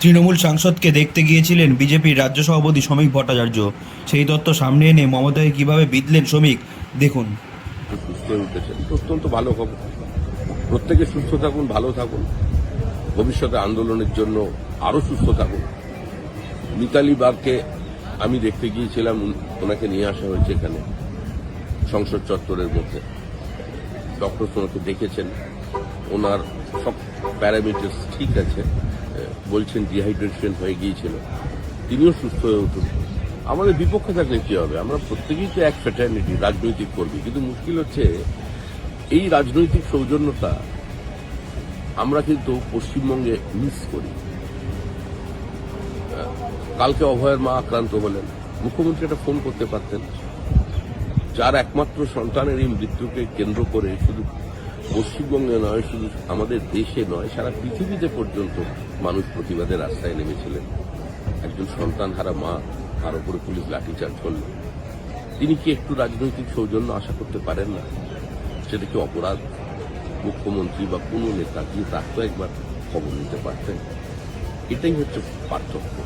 তৃণমূল সাংসদকে দেখতে গিয়েছিলেন বিজেপির রাজ্য সভাপতি শ্রমিক ভট্টাচার্য। সেই তথ্য সামনে এনে মমতাকে কীভাবে বিঁধলেন শ্রমিক দেখুন। সুস্থ উঠেছেন। অত্যন্ত ভালো খবর। প্রত্যেকে সুস্থ থাকুন, ভালো থাকুন। ভবিষ্যতে আন্দোলনের জন্য আরও সুস্থ থাকুন। মিতালি বাগকে আমি দেখতে গিয়েছিলাম ওনাকে নিয়ে আসা হয়েছে এখানে, সংসদ চত্বরের মধ্যে। ডক্টর ওনাকে দেখেছেন। ওনার সব প্যারামিটার্স ঠিক আছে। বলছেন ডিহাইড্রেশন হয়ে গিয়েছিল। তিনিও সুস্থ হয়ে উঠুন। আমাদের বিপক্ষে থাকলে কি হবে? আমরা প্রত্যেকেই তো এক ফ্যাটার্নিটি রাজনৈতিক কর্মী। কিন্তু মুশকিল হচ্ছে, এই রাজনৈতিক সৌজন্যতা আমরা কিন্তু পশ্চিমবঙ্গে মিস করি। কালকে অভয়ের মা আক্রান্ত হলেন। মুখ্যমন্ত্রী একটা ফোন করতে পারতেন। যার একমাত্র সন্তানের এই মৃত্যুকে কেন্দ্র করে শুধু পশ্চিমবঙ্গে নয়, শুধু আমাদের দেশে নয়, সারা পৃথিবীতে পর্যন্ত মানুষ প্রতিবাদের রাস্তায় নেমেছিলেন। একজন সন্তান হারা মা, তার উপরে পুলিশ লাঠিচার্জ করল। তিনি কি একটু রাজনৈতিক সৌজন্য আশা করতে পারেন না? সেটা কি অপরাধ? মুখ্যমন্ত্রী বা কোনো নেতা কি তার তো একবার খবর নিতে পারতেন? এটাই হচ্ছে পার্থক্য।